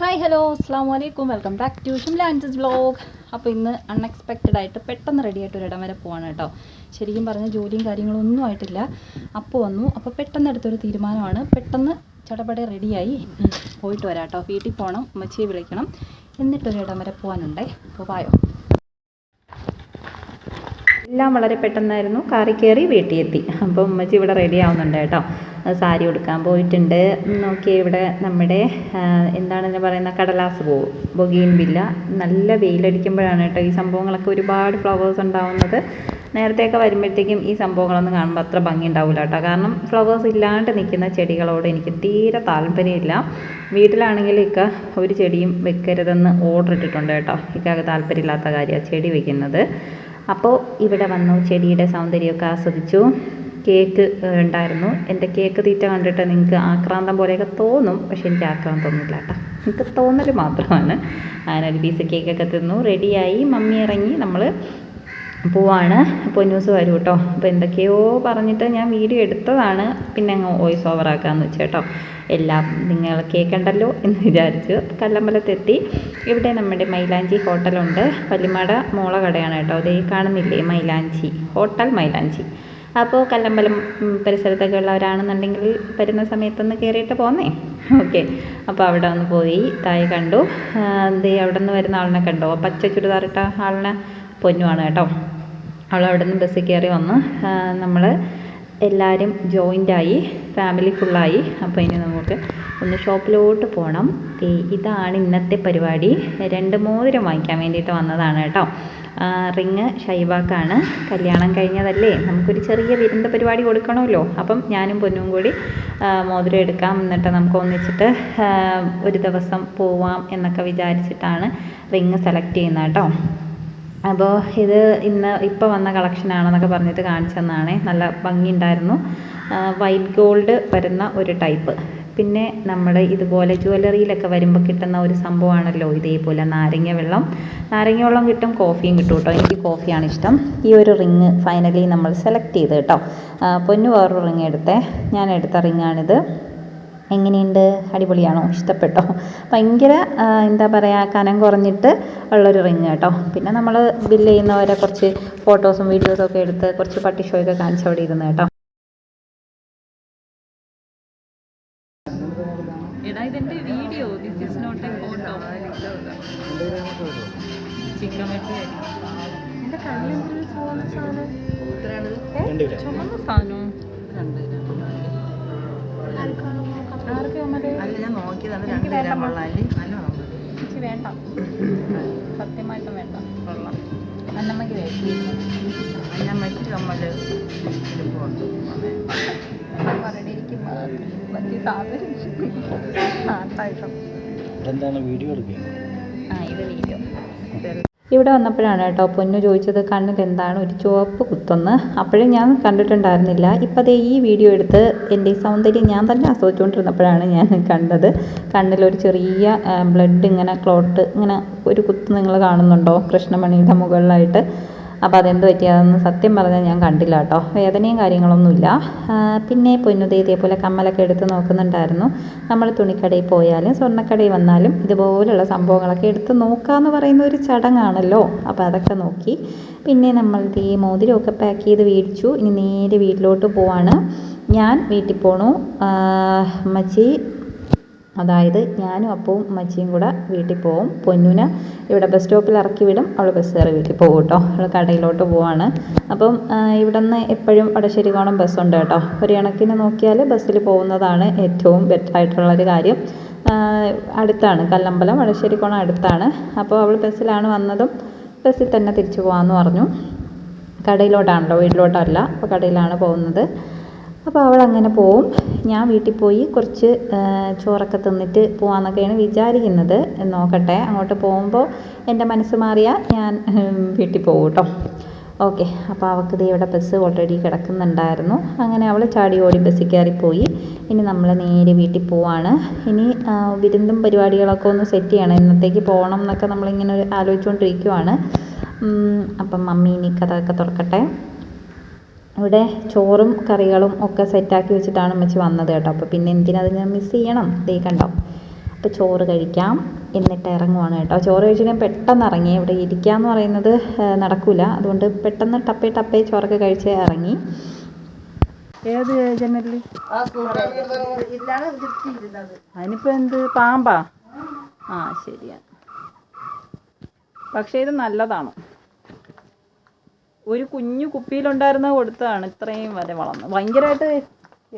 Hi hello അസ്സാം വലൈക്കും welcome back to Shimla ആൻഡ്സ് വ്ലോഗ് അപ്പോൾ ഇന്ന് അൺഎക്സ്പെക്റ്റഡ് ആയിട്ട് പെട്ടെന്ന് റെഡി ആയിട്ട് ഒരിടം വരെ പോവാണ് കേട്ടോ. ശരിക്കും പറഞ്ഞ ജോലിയും കാര്യങ്ങളും ഒന്നും ആയിട്ടില്ല. അപ്പോൾ വന്നു. അപ്പോൾ പെട്ടെന്ന് എടുത്തൊരു തീരുമാനമാണ്. പെട്ടെന്ന് ചടപടെ റെഡിയായി പോയിട്ട് വരാം കേട്ടോ. വീട്ടിൽ പോകണം ഉമ്മച്ചിയെ വിളിക്കണം. എന്നിട്ടൊരിടം വരെ പോകാനുണ്ടേ അപ്പോൾ പായോ എല്ലാം വളരെ പെട്ടെന്നായിരുന്നു. കാറി കയറി വീട്ടിൽ എത്തി അപ്പോൾ ഉമ്മച്ചി ഇവിടെ റെഡി ആവുന്നുണ്ട് കേട്ടോ. സാരി ഉടുക്കാൻ പോയിട്ടുണ്ട്. നോക്കി ഇവിടെ നമ്മുടെ എന്താണ് പറയുന്ന കടലാസ് പൂവ് ബൊഗീൻ വില്ല. നല്ല വെയിലടിക്കുമ്പോഴാണ് കേട്ടോ ഈ സംഭവങ്ങളൊക്കെ ഒരുപാട് ഫ്ലവേഴ്സ് ഉണ്ടാവുന്നത്. നേരത്തെയൊക്കെ വരുമ്പോഴത്തേക്കും ഈ സംഭവങ്ങളൊന്നും കാണുമ്പോൾ അത്ര ഭംഗി ഉണ്ടാവില്ല കേട്ടോ. കാരണം ഫ്ലവേഴ്സ് ഇല്ലാണ്ട് നിൽക്കുന്ന ചെടികളോട് എനിക്ക് തീരെ താല്പര്യമില്ല. വീട്ടിലാണെങ്കിൽ ഇക്ക ഒരു ചെടിയും വെക്കരുതെന്ന് ഓർഡർ ഇട്ടിട്ടുണ്ട് കേട്ടോ. ഇക്കാക്ക് താല്പര്യമില്ലാത്ത കാര്യമാണ് ചെടി വെക്കുന്നത്. അപ്പോൾ ഇവിടെ വന്നു ചെടിയുടെ സൗന്ദര്യമൊക്കെ ആസ്വദിച്ചു. കേക്ക് ഉണ്ടായിരുന്നു. എന്റെ കേക്ക് തീറ്റ കണ്ടിട്ട് നിങ്ങൾക്ക് ആക്രാന്തം പോലെയൊക്കെ തോന്നും പക്ഷെ എനിക്ക് ആക്രാന്തം ഒന്നുമില്ല കേട്ടോ. എനിക്ക് തോന്നൽ മാത്രമാണ്. ഒരു പീസ് കേക്കൊക്കെ തിന്നു റെഡിയായി മമ്മി ഇറങ്ങി നമ്മൾ പോവാണ്. പൊന്നൂസ് വരും കേട്ടോ. അപ്പോൾ എന്തൊക്കെയോ പറഞ്ഞിട്ട് ഞാൻ വീഡിയോ എടുത്തതാണ്. പിന്നെ അങ്ങ് വോയിസ് ഓവറാക്കാമെന്ന് വെച്ചേട്ടോ എല്ലാം നിങ്ങൾ കേൾക്കണ്ടല്ലോ എന്ന് വിചാരിച്ചു. കല്ലമ്പലത്തെത്തി. ഇവിടെ നമ്മുടെ മൈലാഞ്ചി ഹോട്ടലുണ്ട്. പല്ലിമട മോള കടയാണ് കേട്ടോ. അതേ കാണുന്നില്ലേ മൈലാഞ്ചി? ഹോട്ടൽ മൈലാഞ്ചി. അപ്പോൾ കല്ലമ്പലം പരിസരത്തൊക്കെ ഉള്ളവരാണെന്നുണ്ടെങ്കിൽ വരുന്ന സമയത്തൊന്ന് കയറിയിട്ട് പോന്നേ. ഓക്കെ. അപ്പോൾ അവിടെ ഒന്ന് പോയി താഴെ കണ്ടു. ദേ അവിടെ നിന്ന് വരുന്ന ആളിനെ കണ്ടോ. പച്ച ചുരിദാറിട്ട ആളിനെ പൊന്നുവാണ് കേട്ടോ. അവൾ അവിടെ നിന്ന് ബസ്സിൽ കയറി വന്ന്. നമ്മൾ എല്ലാവരും ജോയിന്റായി ഫാമിലി ഫുള്ളായി. അപ്പോൾ ഇനി നമുക്ക് ഒന്ന് ഷോപ്പിലോട്ട് പോകണം ഇതാണ് ഇന്നത്തെ പരിപാടി. രണ്ട് മോതിരം വാങ്ങിക്കാൻ വേണ്ടിയിട്ട് വന്നതാണ് കേട്ടോ. റിങ് ഷൈബാക്കാണ്. കല്യാണം കഴിഞ്ഞതല്ലേ? നമുക്കൊരു ചെറിയ വിരുന്ന് പരിപാടി കൊടുക്കണമല്ലോ. അപ്പം ഞാനും പൊന്നും കൂടി മോതിരം എടുക്കാം. എന്നിട്ട് നമുക്ക് ഒന്നിച്ചിട്ട് ഒരു ദിവസം പോവാം എന്നൊക്കെ വിചാരിച്ചിട്ടാണ് റിങ് സെലക്ട് ചെയ്യുന്നത് കേട്ടോ. അപ്പോൾ ഇത് ഇന്ന് ഇപ്പോൾ വന്ന കളക്ഷനാണെന്നൊക്കെ പറഞ്ഞിട്ട് കാണിച്ചു തന്നതാണേ നല്ല ഭംഗിയുണ്ടായിരുന്നു. വൈറ്റ് ഗോൾഡ് വരുന്ന ഒരു ടൈപ്പ്. പിന്നെ നമ്മൾ ഇതുപോലെ ജ്വല്ലറിയിലൊക്കെ വരുമ്പോൾ കിട്ടുന്ന ഒരു സംഭവമാണല്ലോ ഇതേപോലെ നാരങ്ങ വെള്ളം. നാരങ്ങ വെള്ളം കിട്ടും കോഫിയും കിട്ടും കേട്ടോ. എനിക്ക് കോഫിയാണ് ഇഷ്ടം. ഈ ഒരു റിങ് ഫൈനലി നമ്മൾ സെലക്ട് ചെയ്ത് കേട്ടോ. പൊന്നു വേറൊരു റിങ് എടുത്തേ. ഞാൻ എടുത്ത റിങ്ങാണിത്. എങ്ങനെയുണ്ട്? അടിപൊളിയാണോ? ഇഷ്ടപ്പെട്ടോ? ഭയങ്കര എന്താ പറയുക കനം കുറഞ്ഞിട്ട് ഉള്ളൊരു റിങ് കേട്ടോ. പിന്നെ നമ്മൾ ബില്ല് ചെയ്യുന്നവരെ കുറച്ച് ഫോട്ടോസും വീഡിയോസും ഒക്കെ എടുത്ത് കുറച്ച് പട്ടി ഷോ ഒക്കെ കാണിച്ച് അവിടെ ഇരുന്ന് കേട്ടോ. ഏ? ചുവന്ന സാധനം ആർക്കും മറ്റേ അല്ല ഞാൻ നോക്കിയതാണ്. എനിക്ക് രണ്ട് വേണ്ട സത്യമായിട്ടും വേണ്ട. കൊള്ളാം. അന്നമ്മയ്ക്ക് വേണ്ട. ആട്ടായിട്ടോ എന്താണ് വീഡിയോ എടുക്കുക ആ ഇത് വീഡിയോ. ഇവിടെ വന്നപ്പോഴാണ് കേട്ടോ പൊന്നു ചോദിച്ചത് കണ്ണിൽ എന്താണ് ഒരു ചുവപ്പ് കുത്തെന്ന്? അപ്പോഴും ഞാൻ കണ്ടിട്ടുണ്ടായിരുന്നില്ല. ഇപ്പം അതേ ഈ വീഡിയോ എടുത്ത് എന്റെ സൗന്ദര്യം ഞാൻ തന്നെ ആസ്വദിച്ചുകൊണ്ടിരുന്നപ്പോഴാണ് ഞാൻ കണ്ടത്. കണ്ണിലൊരു ചെറിയ ബ്ലഡ് ഇങ്ങനെ ക്ലോട്ട് ഇങ്ങനെ ഒരു കുത്ത് നിങ്ങൾ കാണുന്നുണ്ടോ? കൃഷ്ണമണിയുടെ മുകളിലായിട്ട്. അപ്പോൾ അതെന്ത് പറ്റിയതെന്ന് സത്യം പറഞ്ഞാൽ ഞാൻ കണ്ടില്ല കേട്ടോ. വേദനയും കാര്യങ്ങളൊന്നുമില്ല. പിന്നെ പൊന്നുദേ ഇതേപോലെ കമ്മലൊക്കെ എടുത്ത് നോക്കുന്നുണ്ടായിരുന്നു. നമ്മൾ തുണിക്കടയിൽ പോയാലും സ്വർണക്കടയിൽ വന്നാലും ഇതുപോലുള്ള സംഭവങ്ങളൊക്കെ എടുത്ത് നോക്കുക എന്ന് പറയുന്ന ഒരു ചടങ്ങാണല്ലോ. അപ്പോൾ അതൊക്കെ നോക്കി. പിന്നെ നമ്മൾ ഈ മോതിരമൊക്കെ പാക്ക് ചെയ്ത് മേടിച്ചു. ഇനി നേരെ വീട്ടിലോട്ട് പോവാണ്. ഞാൻ വീട്ടിൽ പോണു. മച്ചി അതായത് ഞാനും അപ്പവും അമ്മച്ചിയും കൂടെ വീട്ടിൽ പോവും. പൊന്നുനെ ഇവിടെ ബസ് സ്റ്റോപ്പിൽ ഇറക്കി വിടും. അവൾ ബസ് കയറി വീട്ടിൽ പോകും കേട്ടോ. അവൾ കടയിലോട്ട് പോവാണ്. അപ്പം ഇവിടെ നിന്ന് എപ്പോഴും വടശ്ശേരികോണം ബസ്സുണ്ട് കേട്ടോ. ഒരു കണക്കിന് നോക്കിയാൽ ബസ്സിൽ പോകുന്നതാണ് ഏറ്റവും ബെറ്ററായിട്ടുള്ളൊരു കാര്യം. അടുത്താണ്. കല്ലമ്പലം വടശ്ശേരിക്കോണം അടുത്താണ്. അപ്പോൾ അവൾ ബസ്സിലാണ് വന്നതും ബസ്സിൽ തന്നെ തിരിച്ചു പോകാമെന്ന് പറഞ്ഞു. കടയിലോട്ടാണല്ലോ വീട്ടിലോട്ടല്ല. അപ്പോൾ കടയിലാണ് പോകുന്നത്. അപ്പോൾ അവൾ അങ്ങനെ പോവും. ഞാൻ വീട്ടിൽ പോയി കുറച്ച് ചോറൊക്കെ തിന്നിട്ട് പോകാമെന്നൊക്കെയാണ് വിചാരിക്കുന്നത്. നോക്കട്ടെ അങ്ങോട്ട് പോകുമ്പോൾ എന്റെ മനസ്സ് മാറിയാൽ ഞാൻ വീട്ടിൽ പോകും കേട്ടോ. ഓക്കെ അപ്പോൾ അവൾക്ക് ദേ ഇവിടെ ബസ് ഓൾറെഡി കിടക്കുന്നുണ്ടായിരുന്നു. അങ്ങനെ അവൾ ചാടി ഓടി ബസ്സിൽ കയറിപ്പോയി. ഇനി നമ്മൾ നേരെ വീട്ടിൽ പോവാണ്. ഇനി വിരുന്നും പരിപാടികളൊക്കെ ഒന്ന് സെറ്റ് ചെയ്യണം. ഇന്നത്തേക്ക് പോകണം എന്നൊക്കെ നമ്മളിങ്ങനെ ഒരു ആലോചിച്ചുകൊണ്ടിരിക്കുവാണ്. അപ്പം മമ്മി ഇനി കഥ ഒക്കെ തുറക്കട്ടെ. ഇവിടെ ചോറും കറികളും ഒക്കെ സെറ്റാക്കി വെച്ചിട്ടാണ് ഉമ്മച്ചി വന്നത് കേട്ടോ. അപ്പോൾ പിന്നെ എന്തിനത് ഞാൻ മിസ് ചെയ്യണം? ദേ കണ്ടോ. അപ്പോൾ ചോറ് കഴിക്കാം. എന്നിട്ട് ഇറങ്ങുവാണ് കേട്ടോ. ചോറ് കഴിച്ചിട്ട് പെട്ടെന്ന് ഇറങ്ങി. ഇവിടെ ഇരിക്കുക എന്ന് പറയുന്നത് നടക്കില്ല നടക്കൂല. അതുകൊണ്ട് പെട്ടെന്ന് ടപ്പേ ടപ്പേ ചോറൊക്കെ കഴിച്ച് ഇറങ്ങി. ഏത് ജനലിൽ അതിനിപ്പോൾ എന്ത്? പാമ്പാ? ആ ശരിയാ. പക്ഷേ ഇത് നല്ലതാണ്. ഒരു കുഞ്ഞു കുപ്പിയിലുണ്ടായിരുന്ന കൊടുത്തതാണ് ഇത്രയും വരെ വളർന്ന്. ഭയങ്കരമായിട്ട്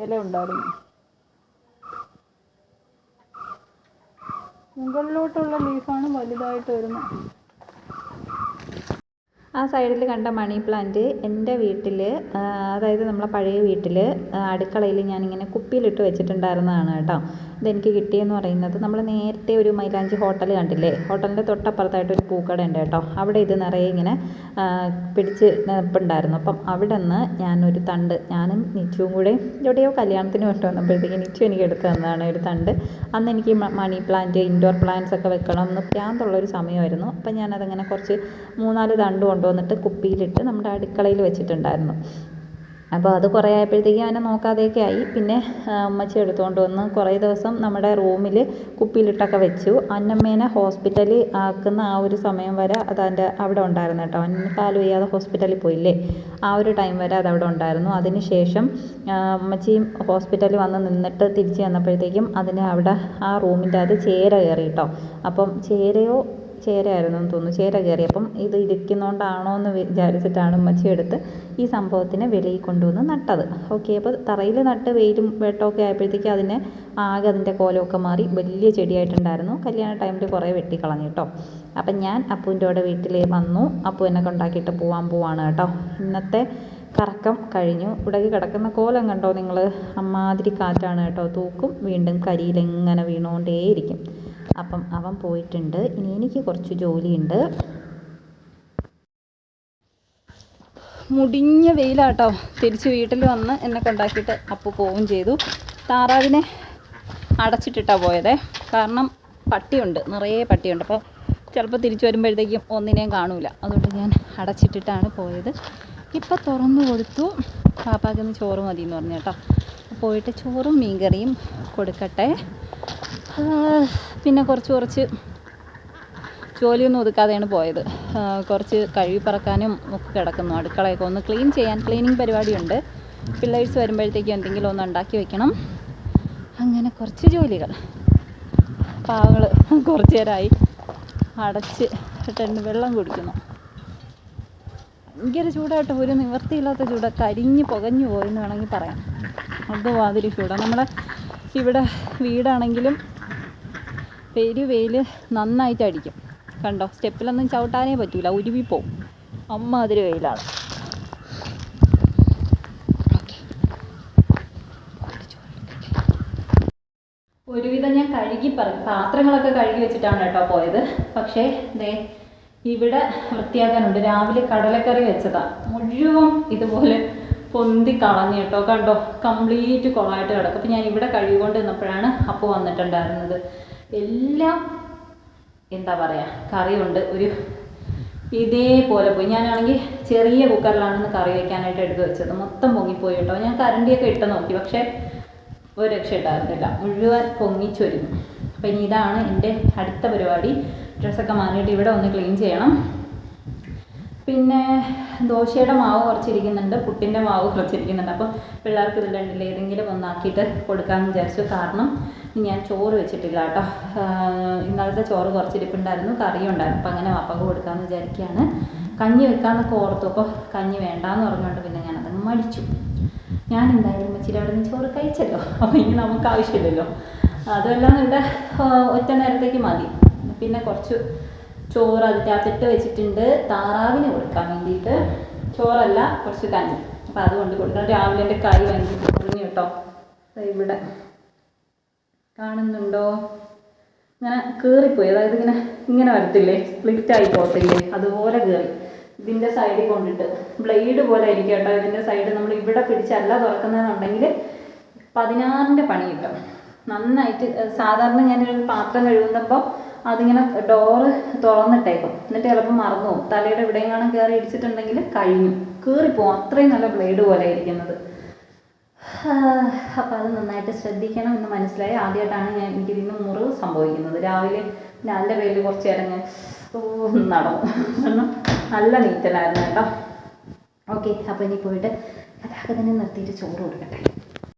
ഇല ഉണ്ടായിരുന്നു. മുകളിലോട്ടുള്ള ലീഫാണ് വലുതായിട്ട് വരുന്നത്. ആ സൈഡിൽ കണ്ട മണി പ്ലാന്റ് എന്റെ വീട്ടിൽ അതായത് നമ്മളെ പഴയ വീട്ടിൽ അടുക്കളയിൽ ഞാനിങ്ങനെ കുപ്പിയിലിട്ട് വെച്ചിട്ടുണ്ടായിരുന്നതാണ് കേട്ടോ. ഇതെനിക്ക് കിട്ടിയെന്ന് പറയുന്നത് നമ്മൾ നേരത്തെ ഒരു മൈലാഞ്ചി ഹോട്ടൽ കണ്ടില്ലേ? ഹോട്ടലിന്റെ തൊട്ടപ്പുറത്തായിട്ട് ഒരു പൂക്കട ഉണ്ട് കേട്ടോ. അവിടെ ഇത് നിറയെ ഇങ്ങനെ പിടിച്ച് നിൽപ്പുണ്ടായിരുന്നു. അപ്പം അവിടെ നിന്ന് ഞാനൊരു തണ്ട് ഞാനും നിച്ചുവും കൂടെ എവിടെയോ കല്യാണത്തിന് വേണ്ടി വന്നപ്പോഴത്തേക്ക് നിച്ചു എനിക്ക് എടുത്തു തന്നതാണ് ഒരു തണ്ട്. അന്ന് എനിക്ക് മണി പ്ലാന്റ് ഇൻഡോർ പ്ലാന്റ്സ് ഒക്കെ വെക്കണം എന്ന് പ്രാന്തുള്ളൊരു സമയമായിരുന്നു. അപ്പം ഞാനതങ്ങനെ കുറച്ച് മൂന്നാൽ തണ്ട് കൊണ്ടുവന്നിട്ട് കുപ്പിയിലിട്ട് നമ്മുടെ അടുക്കളയിൽ വെച്ചിട്ടുണ്ടായിരുന്നു. അപ്പോൾ അത് കുറേ ആയപ്പോഴത്തേക്കും അവനെ നോക്കാതെയൊക്കെ ആയി. പിന്നെ അമ്മച്ചി എടുത്തുകൊണ്ട് വന്ന് കുറേ ദിവസം നമ്മുടെ റൂമിൽ കുപ്പിയിലിട്ടൊക്കെ വെച്ചു. അന്നമ്മേനെ ഹോസ്പിറ്റലിൽ ആക്കുന്ന ആ ഒരു സമയം വരെ അത് അതിന്റെ അവിടെ ഉണ്ടായിരുന്നു കേട്ടോ. അവൻ കാൽ വയ്യാതെ ഹോസ്പിറ്റലിൽ പോയില്ലേ? ആ ഒരു ടൈം വരെ അത് അവിടെ ഉണ്ടായിരുന്നു. അതിന് ശേഷം അമ്മച്ചിയും ഹോസ്പിറ്റലിൽ വന്ന് നിന്നിട്ട് തിരിച്ച് വന്നപ്പോഴത്തേക്കും അതിനെ അവിടെ ആ റൂമിന്റെ അത് ചേര കയറി കേട്ടോ. അപ്പം ചേരയോ ചേരയായിരുന്നു എന്ന് തോന്നുന്നു. ചേര കയറിയപ്പം ഇത് ഇരിക്കുന്നതുകൊണ്ടാണോ എന്ന് വിചാരിച്ചിട്ടാണ് ഉമ്മച്ചി എടുത്ത് ഈ സംഭവത്തിനെ വെളിയിൽ കൊണ്ടുവന്ന് നട്ടത്. ഓക്കെ അപ്പോൾ തറയിൽ നട്ട് വെയിലും വെട്ടമൊക്കെ ആയപ്പോഴത്തേക്ക് അതിനെ ആകെ അതിന്റെ കോലമൊക്കെ മാറി വലിയ ചെടിയായിട്ടുണ്ടായിരുന്നു. കല്യാണ ടൈമിൽ കുറേ വെട്ടിക്കളഞ്ഞു കേട്ടോ. അപ്പം ഞാൻ അപ്പുവിന്റെ കൂടെ വീട്ടിൽ വന്നു. അപ്പു എന്നെ കൊണ്ടാക്കിയിട്ട് പോവാൻ പോവാണ് കേട്ടോ. ഇന്നത്തെ കറക്കം കഴിഞ്ഞു. ഉടകി കിടക്കുന്ന കോലം കണ്ടോ നിങ്ങൾ? അമ്മാതിരി കാറ്റാണ് കേട്ടോ. തൂക്കും വീണ്ടും കരിയിലെങ്ങനെ വീണുകൊണ്ടേയിരിക്കും അപ്പം അവൻ പോയിട്ടുണ്ട്. ഇനി എനിക്ക് കുറച്ച് ജോലിയുണ്ട്. മുടിഞ്ഞ വെയിലാട്ടോ. തിരിച്ച് വീട്ടിൽ വന്ന് എന്നെ കൊണ്ടാക്കിയിട്ട് അപ്പു പോവുകയും ചെയ്തു. താറാവിനെ അടച്ചിട്ടിട്ടാണ് പോയതേ. കാരണം പട്ടിയുണ്ട്. നിറയെ പട്ടിയുണ്ട്. അപ്പോൾ ചിലപ്പോൾ തിരിച്ചു വരുമ്പോഴത്തേക്കും ഒന്നിനെയും കാണൂല. അതുകൊണ്ട് ഞാൻ അടച്ചിട്ടിട്ടാണ് പോയത്. ഇപ്പം തുറന്നു കൊടുത്തു. പാപ്പാക്കൊന്ന് ചോറ് മതി എന്ന് പറഞ്ഞു കേട്ടോ. പോയിട്ട് ചോറും മീൻകറിയും കൊടുക്കട്ടെ. പിന്നെ കുറച്ച് കുറച്ച് ജോലിയൊന്നും ഒതുക്കാതെയാണ് പോയത്. കുറച്ച് കഴുകി പറക്കാനും ഒക്കെ കിടക്കുന്നു. അടുക്കളയൊക്കെ ഒന്ന് ക്ലീൻ ചെയ്യാൻ ക്ലീനിങ് പരിപാടിയുണ്ട്. പിള്ളേഴ്സ് വരുമ്പോഴത്തേക്കും എന്തെങ്കിലും ഒന്ന് ഉണ്ടാക്കി വെക്കണം. അങ്ങനെ കുറച്ച് ജോലികൾ. പാവങ്ങൾ കുറച്ച് നേരമായി അടച്ച് ഇട്ടുണ്ട് വെള്ളം കുടിക്കുന്നു. ഭയങ്കര ചൂടായിട്ട് ഒരു നിവർത്തിയില്ലാത്ത ചൂട്. കരിഞ്ഞ് പുകഞ്ഞു പോയെന്ന് വേണമെങ്കിൽ പറയാം. അതുമാതിരി ചൂടാണ് നമ്മുടെ ഇവിടെ വീടാണെങ്കിലും പെരു വെയിൽ നന്നായിട്ട് അടിക്കും കണ്ടോ? സ്റ്റെപ്പിലൊന്നും ചവിട്ടാനേ പറ്റൂല. ഉരുവി പോവും അമ്മാതിരി വെയിലാണ്. ഒരുവിധം ഞാൻ കഴുകി പാത്രങ്ങളൊക്കെ കഴുകി വെച്ചിട്ടാണ് കേട്ടോ പോയത്. പക്ഷേ ദേ ഇവിടെ വൃത്തിയാക്കാനുണ്ട്. രാവിലെ കടലക്കറി വെച്ചതാ. മുഴുവൻ ഇതുപോലെ പൊന്തി കളഞ്ഞു കേട്ടോ. കണ്ടോ? കംപ്ലീറ്റ് കുളമായിട്ട് കിടക്കും. അപ്പം ഞാൻ ഇവിടെ കഴുകിക്കൊണ്ട് നിന്നപ്പോഴാണ് അപ്പോൾ വന്നിട്ടുണ്ടായിരുന്നത്. എല്ലാം എന്താ പറയുക കറിയുണ്ട്. ഒരു ഇതേപോലെ പോയി. ഞാനാണെങ്കിൽ ചെറിയ കുക്കറിലാണെന്ന് കറി വെക്കാനായിട്ട് എടുത്ത് വെച്ചത്. മൊത്തം പൊങ്ങിപ്പോയി കേട്ടോ. ഞാൻ കരണ്ടിയൊക്കെ ഇട്ട് നോക്കി. പക്ഷേ ഒരു രക്ഷ ഉണ്ടായിരുന്നില്ല. മുഴുവൻ പൊങ്ങിച്ചൊരുങ്ങി. അപ്പം ഇനി ഇതാണ് എന്റെ അടുത്ത പരിപാടി. ഡ്രസ്സൊക്കെ മാറിയിട്ട് ഇവിടെ ഒന്ന് ക്ലീൻ ചെയ്യണം. പിന്നെ ദോശയുടെ മാവ് കുറച്ചിരിക്കുന്നുണ്ട് പുട്ടിന്റെ മാവ് കുറച്ചിരിക്കുന്നുണ്ട്. അപ്പോൾ പിള്ളേർക്ക് ഇതിൽ രണ്ടിൽ ഏതെങ്കിലും ഒന്നാക്കിയിട്ട് കൊടുക്കാമെന്ന് വിചാരിച്ചു. കാരണം ഞാൻ ചോറ് വെച്ചിട്ടില്ല കേട്ടോ. ഇന്നലത്തെ ചോറ് കുറച്ചിരിപ്പുണ്ടായിരുന്നു കറിയും ഉണ്ടായിരുന്നു. അപ്പോൾ അങ്ങനെ വാപ്പക്ക് കൊടുക്കാമെന്ന് വിചാരിക്കുകയാണ്. കഞ്ഞി വെക്കാമെന്നൊക്കെ ഓർത്തു. അപ്പോൾ കഞ്ഞി വേണ്ടാന്ന് പറഞ്ഞുകൊണ്ട് പിന്നെ ഞാനത് മടിച്ചു. ഞാൻ എന്തായാലും ഇച്ചിരി അവിടെ നിന്ന് ചോറ് കഴിച്ചല്ലോ. അപ്പോൾ ഇനി നമുക്ക് ആവശ്യമില്ലല്ലോ. അതെല്ലാം ഇവിടെ ഒറ്റ നേരത്തേക്ക് മതി. പിന്നെ കുറച്ച് ചോറ് അതിന്റെ അകത്തിട്ട് വെച്ചിട്ടുണ്ട്. താറാവിന് കൊടുക്കാൻ വേണ്ടിയിട്ട്. ചോറല്ല കുറച്ച് കഞ്ഞി. അപ്പോൾ അതുകൊണ്ട് കൊടുക്കണം. രാവിലെ എന്റെ കൈ വാങ്ങി കുറിഞ്ഞു കേട്ടോ. ഇവിടെ കാണുന്നുണ്ടോ? ഇങ്ങനെ കീറിപ്പോയി. അതായത് ഇങ്ങനെ ഇങ്ങനെ വരത്തില്ലേ? സ്പ്ലിറ്റ് ആയി പോകത്തില്ലേ? അതുപോലെ കീറി. ഇതിന്റെ സൈഡിൽ കൊണ്ടിട്ട്. ബ്ലേഡ് പോലെ ആയിരിക്കും കേട്ടോ. ഇതിന്റെ സൈഡ് നമ്മൾ ഇവിടെ പിടിച്ചല്ല തുറക്കുന്നതെന്നുണ്ടെങ്കിൽ പതിനാറിന്റെ പണി കിട്ടും. നന്നായിട്ട് സാധാരണ ഞാനൊരു പാത്രം കഴുകുന്നപ്പോൾ അതിങ്ങനെ ഡോറ് തുറന്നിട്ടേക്കും. എന്നിട്ട് ചിലപ്പോൾ മറന്നു പോകും. തലയുടെ എവിടെയെങ്കിലും കയറി ഇടിച്ചിട്ടുണ്ടെങ്കിൽ കഴിഞ്ഞു. കീറിപ്പോവും അത്രയും നല്ല ബ്ലേഡ് പോലെ ഇരിക്കുന്നത്. അപ്പോൾ അത് നന്നായിട്ട് ശ്രദ്ധിക്കണം എന്ന് മനസ്സിലായി. ആദ്യമായിട്ടാണ് ഞാൻ എനിക്ക് ഇതിന് മുറിവ് സംഭവിക്കുന്നത്. രാവിലെ രാവിലെ പേരിൽ കുറച്ച് നേരം ഞാൻ നടന്നു. കാരണം നല്ല നീറ്റലായിരുന്നു കേട്ടോ. ഓക്കെ അപ്പോൾ ഇനി പോയിട്ട് തന്നെ നിർത്തിയിട്ട് ചോറ് കൊടുക്കട്ടെ.